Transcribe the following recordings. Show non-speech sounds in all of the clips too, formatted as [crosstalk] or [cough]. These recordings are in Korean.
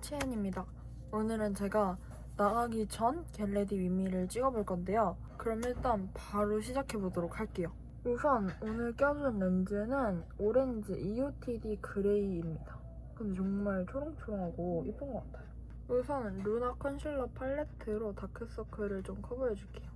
치엔입니다. 오늘은 제가 나가기 전 겟레디 윗미를 찍어볼 건데요. 그럼 일단 바로 시작해보도록 할게요. 우선 오늘 껴준 렌즈는 오렌지 EOTD 그레이입니다. 근데 정말 초롱초롱하고 예쁜 것 같아요. 우선 루나 컨실러 팔레트로 다크서클을 좀 커버해줄게요.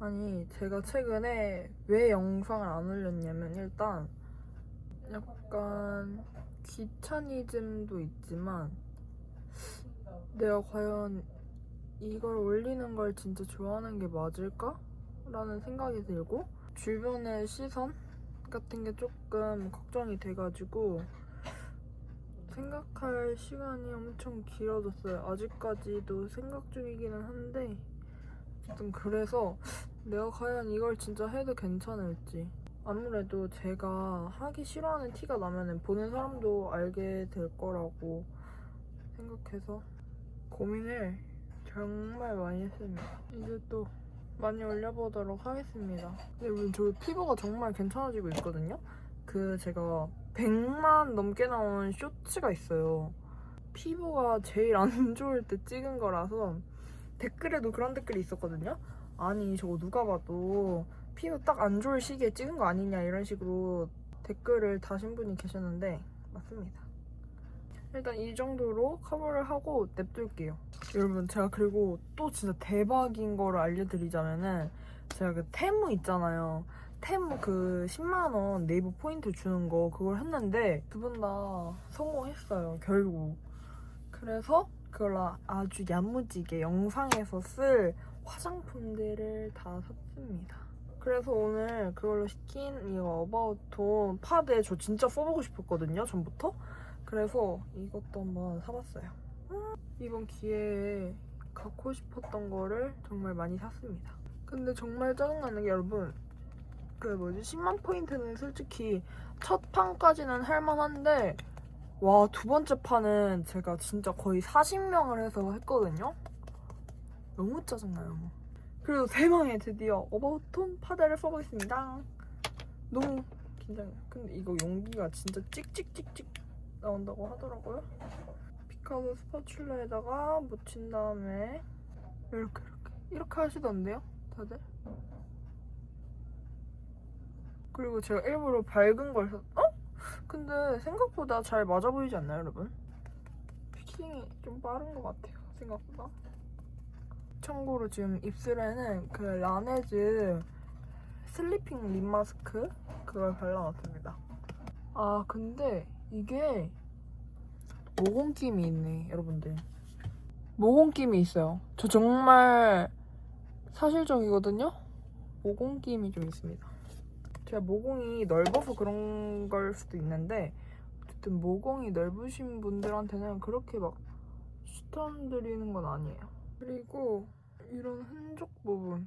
아니 제가 최근에 왜 영상을 안 올렸냐면 일단 약간 귀차니즘도 있지만 내가 과연 이걸 올리는 걸 진짜 좋아하는 게 맞을까? 라는 생각이 들고 주변의 시선 같은 게 조금 걱정이 돼가지고 생각할 시간이 엄청 길어졌어요. 아직까지도 생각 중이기는 한데 어쨌든 그래서 내가 과연 이걸 진짜 해도 괜찮을지 아무래도 제가 하기 싫어하는 티가 나면은 보는 사람도 알게 될 거라고 생각해서 고민을 정말 많이 했습니다. 이제 또 많이 올려보도록 하겠습니다. 근데 여러분 저 피부가 정말 괜찮아지고 있거든요. 그 제가 100만 넘게 나온 쇼츠가 있어요. 피부가 제일 안 [laughs] 좋을 때 찍은 거라서 댓글에도 그런 댓글이 있었거든요. 아니 저거 누가 봐도 피부 딱 안 좋을 시기에 찍은 거 아니냐 이런 식으로 댓글을 다신 분이 계셨는데 맞습니다. 일단 이 정도로 커버를 하고 냅둘게요. 여러분 제가 그리고 또 진짜 대박인 거를 알려드리자면은 제가 그 테무 있잖아요. 테무 그 10만 원 네이버 포인트 주는 거 그걸 했는데 두 분 다 성공했어요. 결국. 그래서 그걸 아주 야무지게 영상에서 쓸 화장품들을 다 샀습니다. 그래서 오늘 그걸로 시킨 이거 어바웃톤 파데 저 진짜 써보고 싶었거든요, 전부터. 그래서 이것도 한번 사봤어요. 음, 이번 기회에 갖고 싶었던 거를 정말 많이 샀습니다. 근데 정말 짜증나는 게 여러분, 그 뭐지, 10만 포인트는 솔직히 첫 판까지는 할만한데, 와, 두 번째 판은 제가 진짜 거의 40명을 해서 했거든요? 너무 짜증나요. 그리고 대망의 드디어 어바웃톤 파데를 써보겠습니다. 너무 긴장해요. 근데 이거 용기가 진짜 찍찍찍찍 나온다고 하더라고요. 피카소 스파츌라에다가 묻힌 다음에 이렇게 이렇게 이렇게 하시던데요, 다들? 그리고 제가 일부러 밝은 걸 썼... 어? 근데 생각보다 잘 맞아 보이지 않나요, 여러분? 피킹이 좀 빠른 것 같아요, 생각보다. 참고로 지금 입술에는 그 라네즈 슬리핑 립 마스크 그걸 발라놨습니다. 아 근데 이게 모공김이 있네 여러분들. 모공김이 있어요. 저 정말 사실적이거든요. 모공김이 좀 있습니다. 제가 모공이 넓어서 그런 걸 수도 있는데 어쨌든 모공이 넓으신 분들한테는 그렇게 막 추천드리는 건 아니에요. 그리고 이런 흔적 부분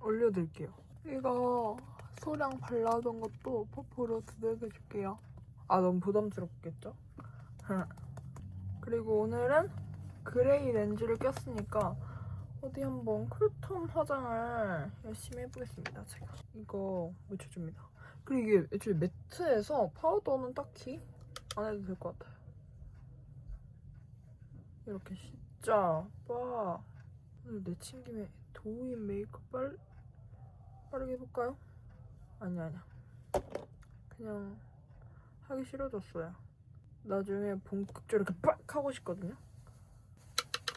올려드릴게요. 이거 소량 발라둔 것도 퍼프로 두들겨줄게요. 아 너무 부담스럽겠죠? 그리고 오늘은 그레이 렌즈를 꼈으니까 어디 한번 쿨톤 화장을 열심히 해보겠습니다. 제가 이거 묻혀줍니다. 그리고 이게 애초에 매트해서 파우더는 딱히 안 해도 될 것 같아요. 이렇게 진짜 빠 오늘 내친 김에 도우인 메이크업 빨, 빠르게 해볼까요? 아니 아니야. 그냥 하기 싫어졌어요. 나중에 본격적으로 이렇게 빡 하고 싶거든요.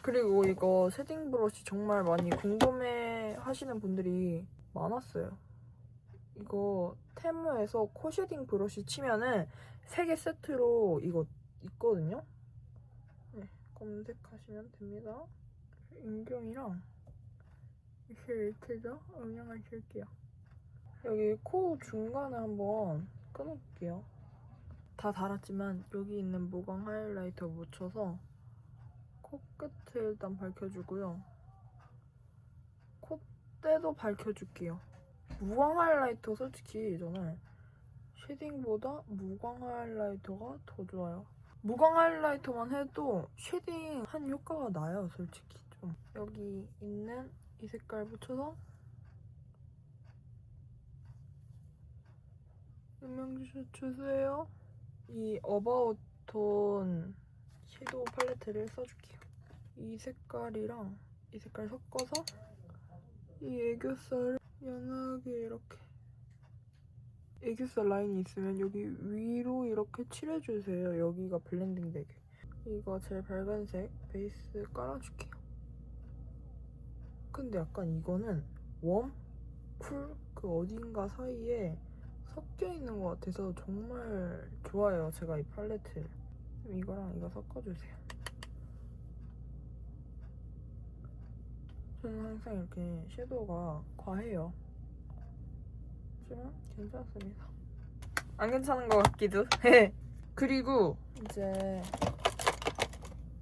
그리고 이거 쉐딩 브러쉬 정말 많이 궁금해 하시는 분들이 많았어요. 이거 테무에서 코 쉐딩 브러쉬 치면은 3개 세트로 이거 있거든요. 네, 검색하시면 됩니다 인경이랑 실트죠? 음영을 칠게요. 여기 코 중간에 한번 끊어볼게요. 다 달았지만 여기 있는 모광 하이라이터 묻혀서 코끝을 일단 밝혀주고요. 콧대도 밝혀줄게요. 무광 하이라이터 솔직히 저는 쉐딩보다 무광 하이라이터가 더 좋아요. 무광 하이라이터만 해도 쉐딩 한 효과가 나요, 솔직히. 좀. 여기 있는 이 색깔 붙여서 음영 주세요. 이 어바웃 톤 섀도우 팔레트를 써줄게요. 이 색깔이랑 이 색깔 섞어서 이 애교살을 연하게 이렇게 애교살 라인이 있으면 여기 위로 이렇게 칠해주세요. 여기가 블렌딩 되게. 이거 제일 밝은 색 베이스 깔아줄게요. 근데 약간 이거는 웜, 쿨, 그 어딘가 사이에 섞여 있는 것 같아서 정말 좋아요. 제가 이 팔레트를. 이거랑 이거 섞어주세요. 저는 항상 이렇게 섀도우가 과해요. 하지만 괜찮습니다. 안 괜찮은 것 같기도 해. [laughs] 그리고 이제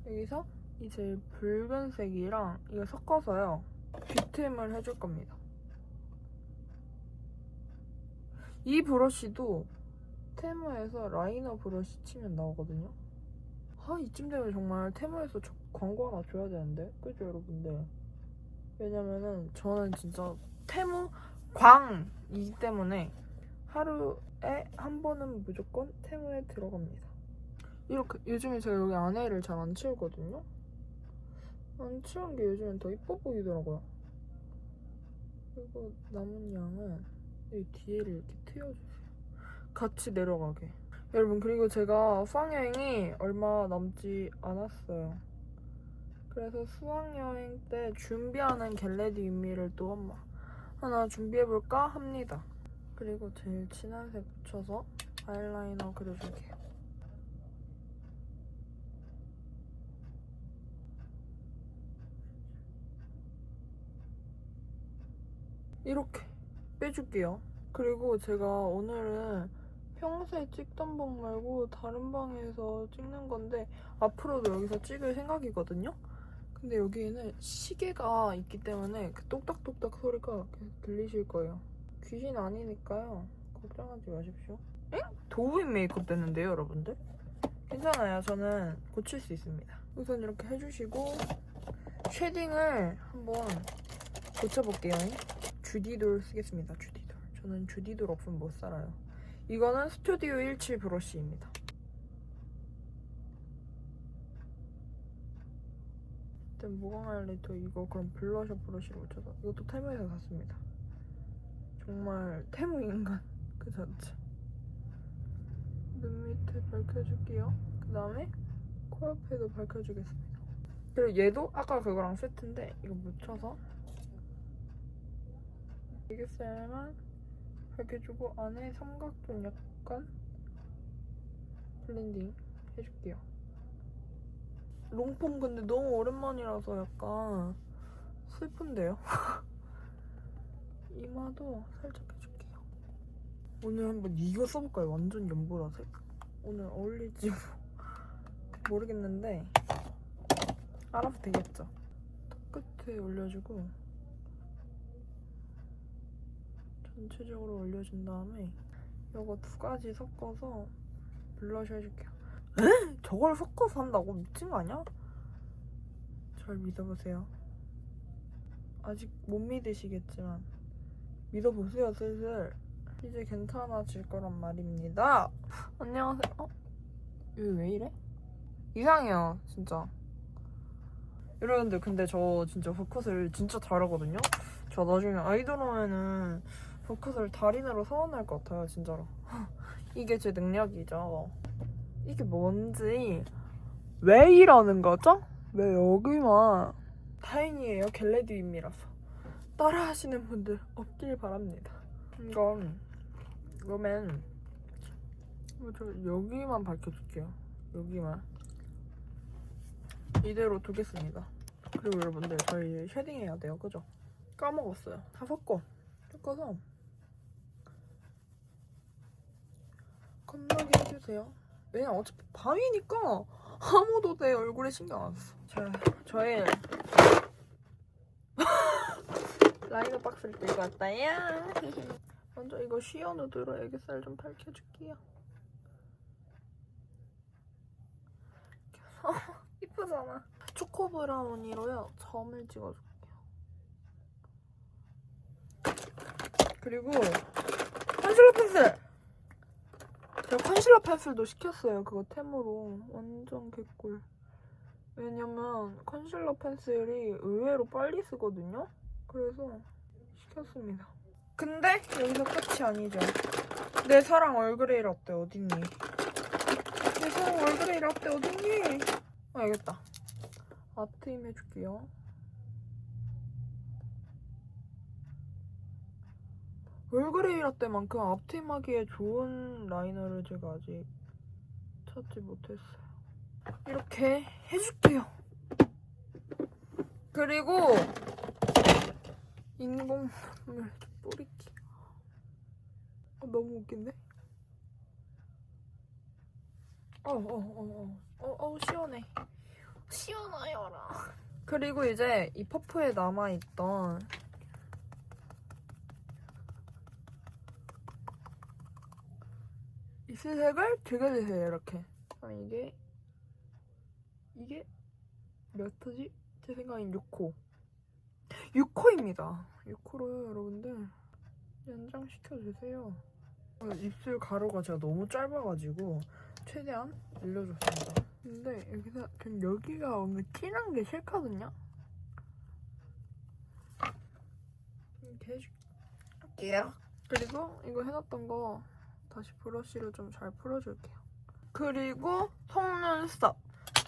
여기서 이 제일 붉은색이랑 이거 섞어서요. 뷰템을 해줄 겁니다. 이 브러쉬도 테무에서 라이너 브러쉬 치면 나오거든요. 아 이쯤 되면 정말 테무에서 저- 광고 하나 줘야 되는데 그죠 여러분들? 왜냐면은 저는 진짜 테무 광이기 때문에 하루에 한 번은 무조건 테무에 들어갑니다. 이렇게 요즘에 제가 여기 안에를 잘 안 치우거든요. 안 치운 게 요즘엔 더 이뻐 보이더라고요. 그리고 남은 양은 이 뒤에를 이렇게 트여주세요. 같이 내려가게. 여러분 그리고 제가 수학여행이 얼마 남지 않았어요. 그래서 수학여행 때 준비하는 겟레디 윤미를 또 한번 하나 준비해볼까 합니다. 그리고 제일 진한 색 붙여서 아이라이너 그려줄게요. 이렇게 빼줄게요. 그리고 제가 오늘은 평소에 찍던 방 말고 다른 방에서 찍는 건데 앞으로도 여기서 찍을 생각이거든요. 근데 여기에는 시계가 있기 때문에 그 똑딱똑딱 소리가 계속 들리실 거예요. 귀신 아니니까요. 걱정하지 마십시오. 엥? 도우인 메이크업 됐는데요, 여러분들? 괜찮아요. 저는 고칠 수 있습니다. 우선 이렇게 해주시고 쉐딩을 한번 고쳐볼게요. 주디돌 쓰겠습니다. 주디돌. 저는 주디돌 없으면 못 살아요. 이거는 스튜디오 17 브러쉬입니다. 일단 무광 하이라이터 이거 그럼 블러셔 브러쉬로 묻혀서 이것도 테무에서 샀습니다. 정말 테무 인간 [laughs] 그 자체. 눈 밑에 밝혀줄게요. 그 다음에 코옆에도 밝혀주겠습니다. 그리고 얘도 아까 그거랑 세트인데 이거 묻혀서 애교살만 밝혀주고 안에 삼각존 약간 블렌딩 해줄게요. 롱폼 근데 너무 오랜만이라서 약간 슬픈데요? [laughs] 이마도 살짝 해줄게요. 오늘 한번 이거 써볼까요? 완전 연보라색? 오늘 어울릴지 뭐 [laughs] 모르겠는데 알아서 되겠죠? 턱 끝에 올려주고 전체적으로 올려준 다음에 이거 두 가지 섞어서 블러셔 해줄게요. 에? 저걸 섞어서 한다고? 미친 거 아니야? 절 믿어보세요. 아직 못 믿으시겠지만 믿어보세요 슬슬. 이제 괜찮아질 거란 말입니다. [laughs] 안녕하세요. 어? 여기 왜 이래? 이상해요 진짜. 여러분들 근데 저 진짜 포컷을 진짜 잘하거든요. 저 나중에 아이돌 오면은 포컷을 달인으로 서원할 것 같아요 진짜로. [laughs] 이게 제 능력이죠. 이게 뭔지. 왜 이러는 거죠? 왜 여기만 다행이에요 겟레디임이라서. 따라하시는 분들 없길 바랍니다. 이건 그러면 뭐저 여기만 밝혀줄게요. 여기만. 이대로 두겠습니다. 그리고 여러분들 저희 쉐딩 해야 돼요. 그죠? 까먹었어요. 다 섞어 섞어서 겁나게 해주세요 왜냐 어차피 밤이니까 아무도 내 얼굴에 신경 안 써. 자, 저의 [laughs] 라이너 박스를 들고 왔다야. [laughs] 먼저 이거 쉬어 누드로 애교살 좀 밝혀줄게요. 어, [laughs] 이쁘잖아. 초코 브라우니로요 점을 찍어줄게요. 그리고 컨실러 펜슬. 제가 컨실러 펜슬도 시켰어요. 그거 템으로 완전 개꿀. 왜냐면 컨실러 펜슬이 의외로 빨리 쓰거든요. 그래서 시켰습니다. 근데 여기서 끝이 아니죠. 내 사랑 얼그레이 라떼 어딨니? 내 사랑 얼그레이 라떼 어딨니? 아, 알겠다. 아트임 해줄게요. 얼그레이 라떼만큼 앞트임하기에 좋은 라이너를 제가 아직 찾지 못했어요. 이렇게 해줄게요. 그리고 인공 눈물 뿌리기. 어, 너무 웃긴데? 어어어 어 어, 어, 어, 시원해. 시원하여라. 그리고 이제 이 퍼프에 남아있던 이 색을 즐겨주세요 이렇게. 그럼 이게 이게 몇 호지? 제 생각엔 6호. 6호입니다. 6호로 여러분들 연장시켜주세요. 어, 입술 가로가 제가 너무 짧아가지고 최대한 늘려줬습니다. 근데 여기서 전 여기가 오늘 진한 게 싫거든요. 이렇게 해줄게요. 그리고 이거 해놨던 거 다시 브러쉬로 좀 잘 풀어줄게요. 그리고 속눈썹.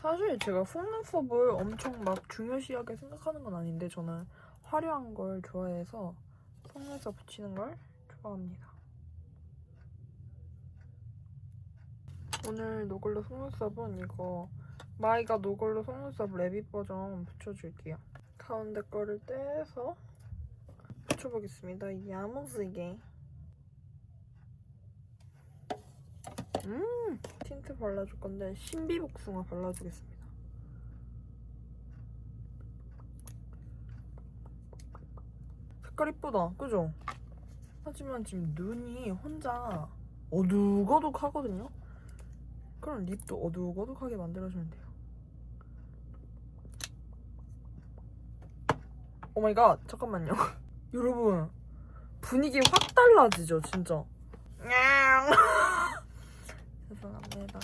사실 제가 속눈썹을 엄청 막 중요시하게 생각하는 건 아닌데 저는 화려한 걸 좋아해서 속눈썹 붙이는 걸 좋아합니다. 오늘 노글로 속눈썹은 이거 마이가 노글로 속눈썹 레빗 버전 붙여줄게요. 가운데 거를 떼서 붙여보겠습니다. 야무지게. 음 틴트 발라줄 건데 신비복숭아 발라주겠습니다. 색깔 이쁘다, 그죠? 하지만 지금 눈이 혼자 어둑어둑하거든요? 그럼 립도 어둑어둑하게 만들어주면 돼요. 오마이갓, 잠깐만요. [laughs] 여러분, 분위기 확 달라지죠, 진짜. [laughs] 죄송합니다.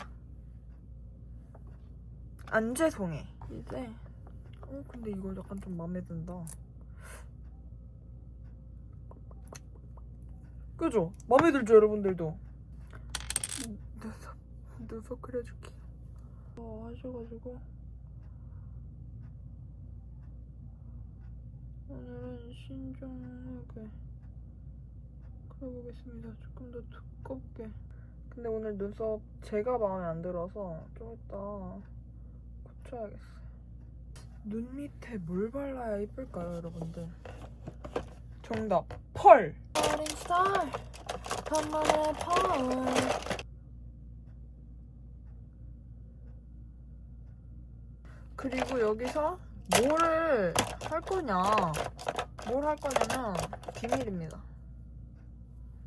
안 죄송해. 이제 어 근데 이거 약간 좀 마음에 든다. 그죠? 마음에 들죠 여러분들도? 눈썹 눈썹 그려줄게. 어 하셔가지고 오늘은 신중하게 그려보겠습니다. 조금 더 두껍게. 근데 오늘 눈썹 제가 마음에 안 들어서 좀 이따 고쳐야겠어요. 눈 밑에 뭘 발라야 이쁠까요, 여러분들? 정답, 펄! 어린 스타일, 간만에 펄. 그리고 여기서 뭐를 할 거냐, 뭘 할 거냐면 비밀입니다.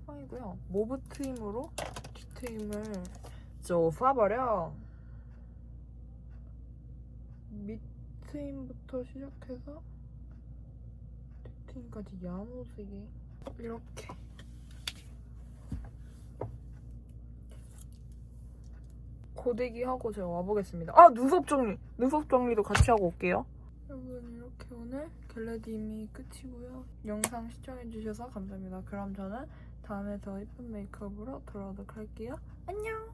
아이고요, 모브 트임으로 뒤트임을 저 쏴버려. 밑트임부터 시작해서 뒤트임까지 야무지게 이렇게 고데기 하고 제가 와보겠습니다. 아 눈썹 정리, 눈썹 정리도 같이 하고 올게요. 여러분 이렇게 오늘 겟레디미 끝이고요. 영상 시청해주셔서 감사합니다. 그럼 저는 다음에 더 예쁜 메이크업으로 돌아오도록 할게요. 안녕!